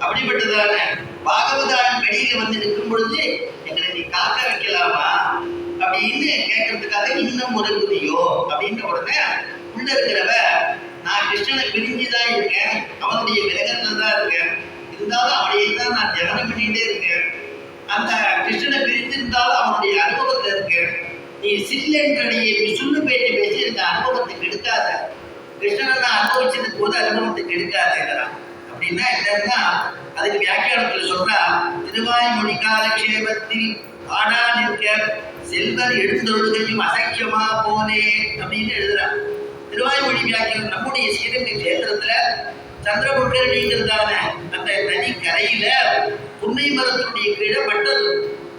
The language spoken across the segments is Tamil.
அப்படிப்பட்டதான பாகவதான் வெளியில வந்து நிற்கும் பொழுது எங்களை நீ காக்க வைக்கலாமா? அப்படின்னு கேட்கறதுக்காக இன்னும் ஒரு குதியோ? அப்படின்ற உடனே உள்ள இருக்கிறவ நான் கிருஷ்ணனை பிரிஞ்சுதான் இருக்கேன். அவனுடைய விலகத்துல தான் இருக்கேன். இருந்தாலும் அவனையே தான் நான் தியானம் பண்ணிட்டே இருக்கேன். அந்த கிருஷ்ணனை பிரிஞ்சிருந்தாலும் அவனுடைய அனுபவத்துல இருக்கேன். நீ சில்லென்றடைய நீ சொல்லு பேச்சு பேசி இந்த அனுபவத்துக்கு எடுக்காத கிருஷ்ணனை நான் அனுபவிச்சதுக்கு போது அனுபவத்துக்கு எடுக்காதேங்கிறான் அப்படின்னா என்னன்னா அதுக்கு வியாக்கியானத்துல சொல்றா திருவாய்மொழி காலக்ஷேபத்தில் ஆடா நிற்க செல்வர் எழுந்தொழுகையும் அசக்கியமா போனே அப்படின்னு எழுதுறா. திருவாய்மொழி வியாக்கியம் நம்முடைய ஸ்ரீரங்க கஷேத்திரத்துல சந்திரபுஷ்கரணிங்கிறதான அந்த நதி கரையில புன்னை மரத்துடைய கீழே பட்டது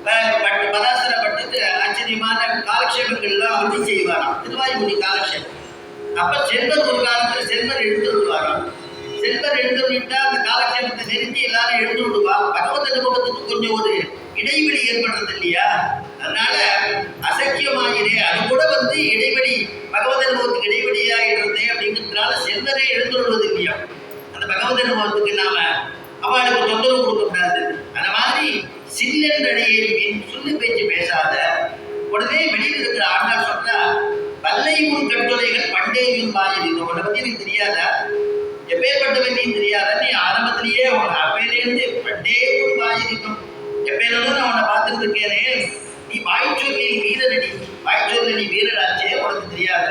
ப- பட்ட பராசர பட்டத்து ஆச்சரியமான காலக்ஷேபங்கள்லாம் வந்து செய்வாராம். திருவாய்மொழி காலக்ஷேபம். அப்ப செல்வர் ஒரு காலத்துல செல்வர் எழுந்து விடுவாராம் செல்வர் எழுந்து அந்த காலக்ஷேபத்தை நெருங்கி எல்லாரும் எழுந்து விடுவா? பகவத் அனுபவத்துக்கு கொஞ்சம் ஒரு இடைவெளி ஏற்படுறது இல்லையா? அதனால அசக்கியமாகிறே அது கூட வந்து இடைவெளி பகவத் அனுபவத்துக்கு இடைவெளியாகிறது அப்படிங்கிறதுனால செல்வரே எழுந்து விடுவது இல்லையா? அந்த பகவத் அனுபவத்துக்கு நாம அவளுக்கு தொந்தரவு கொடுக்க கூடாது அந்த மாதிரி சில்லென்றடையின் சொல்லு பேச்சு பேசாத உடனே வெளியில் இருக்கிற ஆண்டாள் சொன்னா பல்லையும் முன் கட்டுரைகள் பண்டையும் வாயில் உன்னை பத்தி எனக்கு தெரியாதா? தெரியாத நீ ஆரம்பத்திலேயே உன் அப்பையிலேருந்து பண்டே முன் பாஜிக்கும் எப்பேலும் நான் உன்னை பார்த்துட்டு இருக்கேனே நீ வாய்ச்சொல்லில் வீரரடி வாய்ச்சொல்ல நீ வீரராச்சே உனக்கு தெரியாத?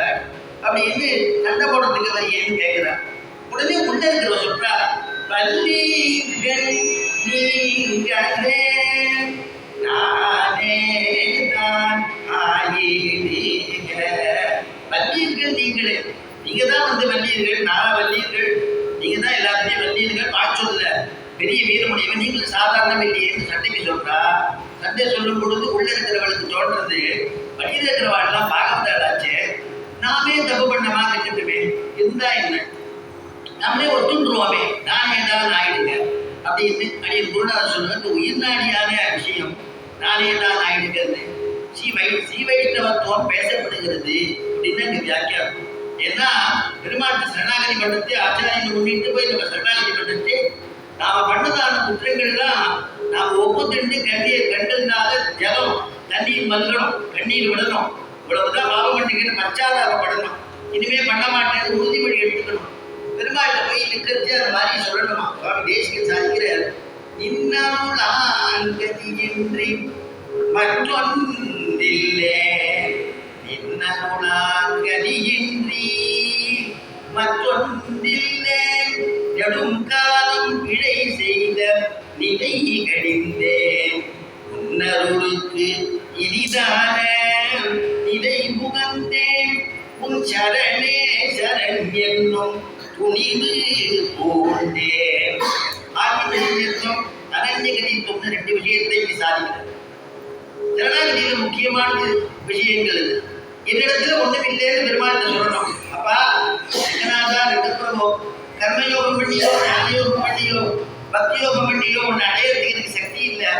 அப்படின்னு சண்டை போடுறதுக்கு அவர் ஏன்னு கேட்கிறான் உடனே உள்ள இருக்கிற சொல்றா வள்ளீர்கள் நீங்களே நானே தான் ஆயினீங்க வள்ளீர்கள் நீங்களே. நீங்க தான் வந்து வள்ளீர்கள் நாள வள்ளீர்கள் நீங்கள் தான் எல்லாத்தையும் வள்ளீர்கள் வாய்ச்சொல்ல பெரிய வீரமுடையவன் நீங்கள் சாதாரணம் இல்லையேன்னு சட்டைக்கு சொல்கிறா சட்டை சொல்லும் பொழுது உள்ள இருக்கிறவளுக்கு தோன்றது. வழியில் இருக்கிறவாள்லாம் பாகவதாளாச்சே நாமே தப்பு பண்ணமா கட்டுட்டுமே? இருந்தா என்ன? நம்மளே ஒத்துண்டுருவோமே நான் ஏதாவது ஆயிடுங்க. அப்படின்னு அடியன் குருநாதர் சொல்லுங்க இந்த உயிர்நாடியான விஷயம் நானே தான் ஆயிடுங்கிறது ஸ்ரீ வைஷ்ணவத்துவம் பேசப்படுகிறது. அப்படின்னு அங்க வியாக்கியானம். ஏன்னா பெருமாட்டு சரணாகதி பண்ணத்தை ஆச்சாரியனை முன்னிட்டு போய் நம்ம சரணாகதி பண்ணத்தை நாம பண்ணதான குற்றங்கள்லாம் நாம ஒப்புத்திருந்து கண்ணீர் கண்டதுனால ஜலம் தண்ணீர் மல்லணும் கண்ணீர் விடணும். இவ்வளவுதான் பாவம் பண்ணிக்கிட்டு பச்சாதாரப்படணும் இனிமே பண்ண மாட்டேன்னு உறுதிமொழி எடுத்துக்கணும். பெருமாள்கிட்ட போய் நிற்கிறது அந்த மாதிரி சொல்லணுமா? சுவாமி தேசிகன் சாதிக்கிறார் இன்னமுளாங்கதியின்றி மற்றொன்றில்லே நெடுங்காலம் இழை செய்த நிலை கடிந்தேன் உன்னருளுக்கு இனிதான இதை முகந்தேன் உன் சரணே சரண் என்னும் துணிவு போன்றேன். ஆகியம் அனன்யகதித்துவம் ரெண்டு விஷயத்தை இங்கு சாதிக்கிறது சரணாகதியில முக்கியமானது விஷயங்கள் இது. என்னிடத்துல இல்லைன்னு பெருமாள் சொல்லணும். கர்மயோகம் பண்ணியோ ஞானயோகம் பக்தி யோகம் உன்னை எனக்கு சக்தி இல்லை.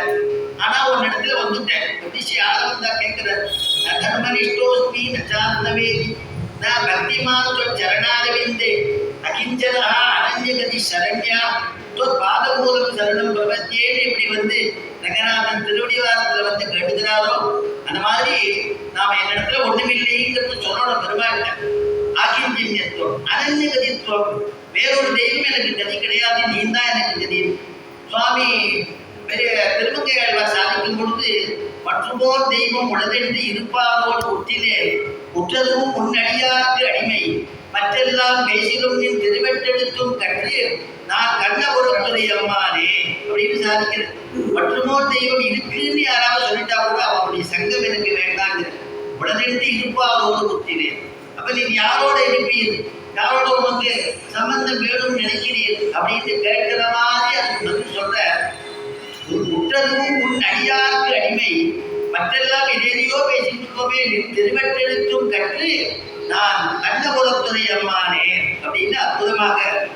ஆனா உன் இடத்துல வந்துட்டேன். பிரதிஷி ஆளவன் தான் கேட்கிற நான் தர்மனிஷ்டோஸ்மி நச்சாந்தவேதி நான் பக்திமான் சரணாரவிந்தே அகிஞ்சனா சரண்யா. தொல் பாதமூலம் சரணம் பிரபத்தியேன்னு இப்படி வந்து ரங்கநாதன் திருவடிவாரத்துல வந்து கேட்டுக்கிறாரோ? அந்த மாதிரி நாம என்னிடத்துல ஒண்ணுமில்லைங்கிறது சொல்லணும் பெருமாள்கிட்ட. ஆக்கிஞ்சன்யத்துவம் அனன்யகதித்துவம் வேறொரு தெய்வம் எனக்கு கதி கிடையாது நீ தான் எனக்கு கதி. சுவாமி பெரிய திருமங்கையாழ்வார் சாதிக்கும் பொழுது மற்றுமோர் தெய்வம் உளதென்று இருப்பாதோடு ஒட்டினேன் உற்றதும் முன்னடியார்க்கு அடிமை. மற்றெல்லாம் பேசிலும் நீ திருவெட்டெடுத்தும் கற்று நான் கண்ணபுரத்துறை அம்மானே அப்படின்னு சாதிக்கிறேன் மற்றுமோர் தெய்வம் இருக்குன்னு யாராவது சொல்லிட்டா கூட அவனுடைய சங்கம் எனக்கு வேண்டாங்கிற. உடனென்று இருப்பாரோடு குத்தினேன் அப்ப நீ யாரோட இருக்க உனக்கு சம்பந்தம் வேணும்னு நினைக்கிறீர் அப்படின்னு கேட்கிற மாதிரி அதுக்கு பதில் சொல்ற ஒரு முற்றதும் உன் அடியாருக்கு அடிமை. மற்றெல்லாம் எதையோ பேசிட்டு இருக்கோமே கற்று நான் கண்ணபுரத்துறை அம்மானே அப்படின்னு அற்புதமாக